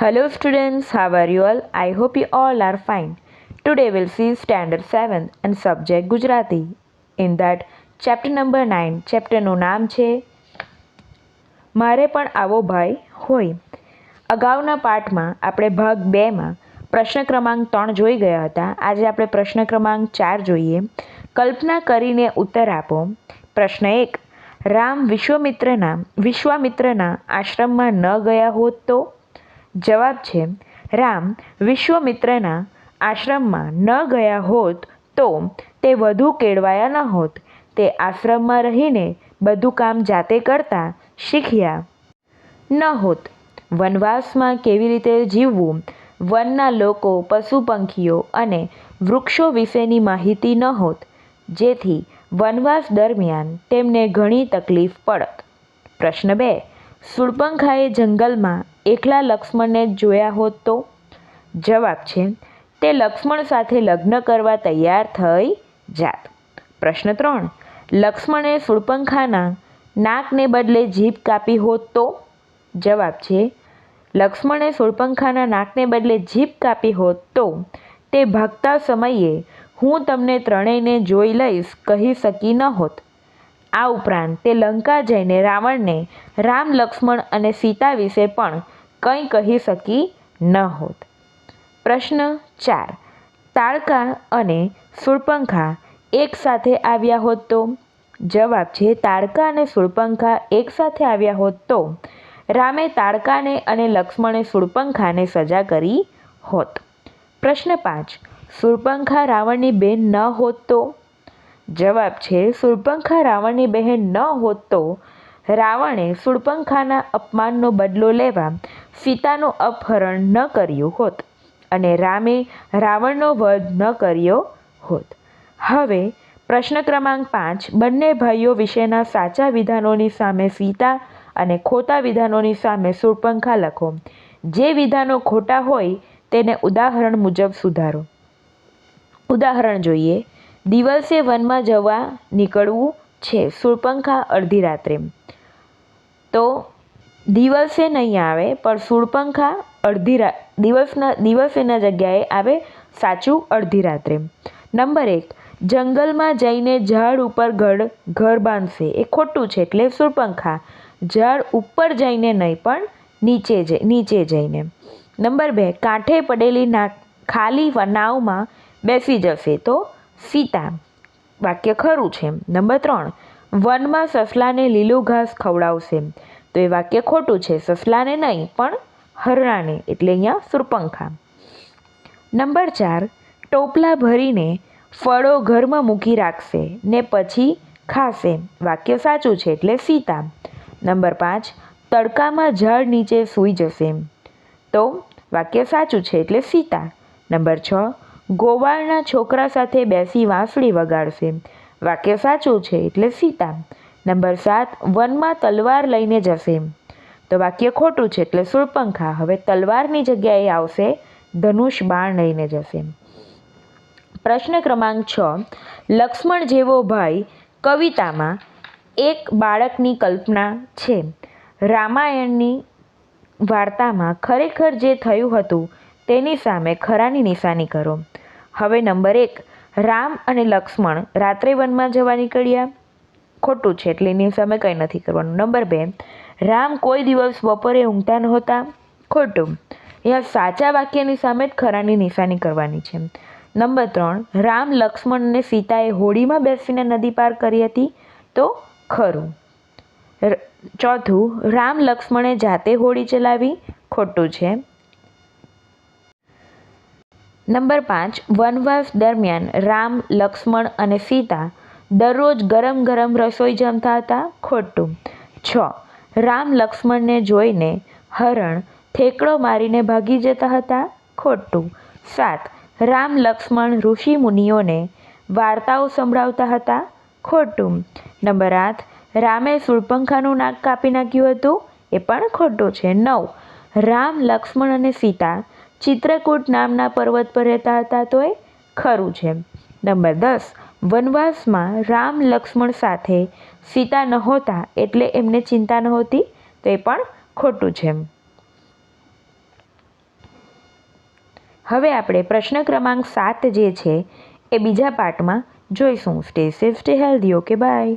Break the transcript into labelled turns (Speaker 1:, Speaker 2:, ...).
Speaker 1: Hello students, how are you all? I hope you all are fine. Today we'll see standard 7 and subject Gujarati. In that chapter number 9, ચેપ્ટરનું નામ છે મારે પણ આવો ભાઈ હોય અગાઉના પાઠમાં આપણે ભાગ બેમાં પ્રશ્ન ક્રમાંક ત્રણ જોઈ ગયા હતા આજે આપણે પ્રશ્ન ક્રમાંક ચાર જોઈએ કલ્પના કરીને ઉત્તર આપો પ્રશ્ન એક રામ વિશ્વમિત્રના વિશ્વામિત્રના આશ્રમમાં ન ગયા હોત તો જવાબ છે, રામ વિશ્વમિત્રના આશ્રમમાં ન ગયા હોત તો તે વધુ કેળવાયા ન હોત. તે આશ્રમમાં રહીને બધું કામ જાતે કરતા શીખ્યા ન હોત. વનવાસમાં કેવી રીતે જીવવું? વનના લોકો પશુ પંખીઓ અને વૃક્ષો વિશેની માહિતી ન હોત. જેથી વનવાસ દરમિયાન તેમને ઘણી તકલીફ પડત. પ્રશ્ન બે સુરપંખાએ જંગલમાં એકલા લક્ષ્મણને જોયા હોત તો? જવાબ છે, તે લક્ષ્મણ સાથે લગ્ન કરવા તૈયાર થઈ જાત. પ્રશ્ન ત્રણ, લક્ષ્મણે સુરપંખાના નાકને બદલે જીભ કાપી હોત તો? જવાબ છે, લક્ષ્મણે સુરપંખાના નાકને બદલે જીભ કાપી હોત તો? તે ભાગતા સમયે હું તમને ત્રણેયને જોઈ લઈશ કહી શકી ન હોત. આ ઉપરાંત તે લંકા જઈને રાવણને રામ લક્ષ્મણ અને સીતા વિશે પણ કંઈ કહી શકી ન હોત. પ્રશ્ન ચાર. તાડકા અને સુરપંખા એકસાથે આવ્યા હોત તો? જવાબ છે, તાડકા અને સુરપંખા એકસાથે આવ્યા હોત તો. રામે તાડકાને અને લક્ષ્મણે સુરપંખાને સજા કરી હોત. પ્રશ્ન પાંચ. સુરપંખા રાવણની બેન ન હોત તો? જવાબ છે સુરપંખા રાવણની બહેન ન હોત તો. રાવણે સુરપંખાના અપમાનનો બદલો લેવા સીતાનું અપહરણ ન કર્યું હોત અને રામે રાવણનો વધ ન કર્યો હોત. હવે પ્રશ્ન ક્રમાંક પાંચ. બંને ભાઈઓ વિશેના સાચા વિધાનોની સામે સીતા અને ખોટા વિધાનોની સામે સુરપંખા લખો. જે વિધાનો ખોટા હોય તેને ઉદાહરણ મુજબ સુધારો. ઉદાહરણ જોઈએ. દિવસે વનમાં જવા નીકળવું છે. સુરપંખા અડધી રાત્રે. તો દિવસે નહીં આવે, પણ સુરપંખા અડધી રા, દિવસના, દિવસેના જગ્યાએ આવે સાચું અડધી રાત્રે. નંબર એક, જંગલમાં જઈને ઝાડ ઉપર ઘર ઘર બાંધશે. એ ખોટું છે એટલે સુરપંખા ઝાડ ઉપર જઈને નહીં, પણ નીચે જ, નીચે જઈને. નંબર બે, કાંઠે પડેલી ના ખાલી નાવમાં બેસી જશે તો સીતા. વાક્ય ખરું છે. નંબર ત્રણ, વનમાં સસલાને લીલું ઘાસ ખવડાવશે. તો એ વાક્ય ખોટું છે, સસલાને નહીં, પણ હરણાને, એટલે અહીંયા સુરપંખા. નંબર ચાર, ટોપલા ભરીને ફળો ઘરમાં મૂકી રાખશે ને પછી ખાશે. વાક્ય સાચું છે, એટલે સીતા. નંબર પાંચ, તડકામાં ઝાડ નીચે સૂઈ જશે. તો વાક્ય સાચું છે, એટલે સીતા. નંબર છ, ગોવાળના છોકરા સાથે બેસી વાંસળી વગાડશે. વાક્ય સાચું છે, એટલે સીતા. નંબર સાત, વનમાં તલવાર લઈને જશે. તો વાક્ય ખોટું છે એટલે સુરપંખા. હવે તલવારની જગ્યાએ આવશે, ધનુષ બાણ લઈને જશે. પ્રશ્ન ક્રમાંક છ, લક્ષ્મણ જેવો ભાઈ કવિતામાં એક બાળકની કલ્પના છે. રામાયણની વાર્તામાં ખરેખર જે થયું હતું, તેની સામે ખરાની નિશાની કરો. હવે નંબર એક, રામ અને લક્ષ્મણ રાત્રે વનમાં જવા નીકળ્યા. ખોટું છે એટલે એની સામે કંઈ નથી કરવાનું. નંબર બે, રામ કોઈ દિવસ બપોરે ઊંઘતા નહોતા. ખોટું. અહીંયા સાચા વાક્યની સામે જ ખરાની નિશાની કરવાની છે. નંબર ત્રણ, રામ લક્ષ્મણ અને સીતાએ હોડીમાં બેસીને નદી પાર કરી હતી તો ખરું. ચોથું, રામ લક્ષ્મણે જાતે હોડી ચલાવી. ખોટું છે. નંબર પાંચ, વનવાસ દરમિયાન રામ, લક્ષ્મણ અને સીતા દરરોજ ગરમ ગરમ રસોઈ જમતા હતા? ખોટું. છ. રામ લક્ષ્મણને જોઈને હરણ થેકડો મારીને ભાગી જતા હતા? ખોટું. સાત. રામ લક્ષ્મણ ઋષિ મુનિઓને વાર્તાઓ સંભળાવતા હતા? ખોટું. નંબર આઠ. રામે સુરપંખાનું નાક કાપી નાખ્યું હતું? એ પણ ખોટું છે. નવ. રામ લક્ષ્મણ અને સીતા ચિત્રકૂટ નામના પર્વત પર રહેતા હતા તો એ ખરું છે. નંબર દસ. વનવાસમાં રામ લક્ષ્મણ સાથે સીતા નહોતા એટલે એમને ચિંતા નહોતી, તો એ પણ ખોટું છે. હવે આપણે પ્રશ્ન ક્રમાંક સાત જે છે, એ બીજા પાર્ટમાં જોઈશું. Stay safe stay healthy okay bye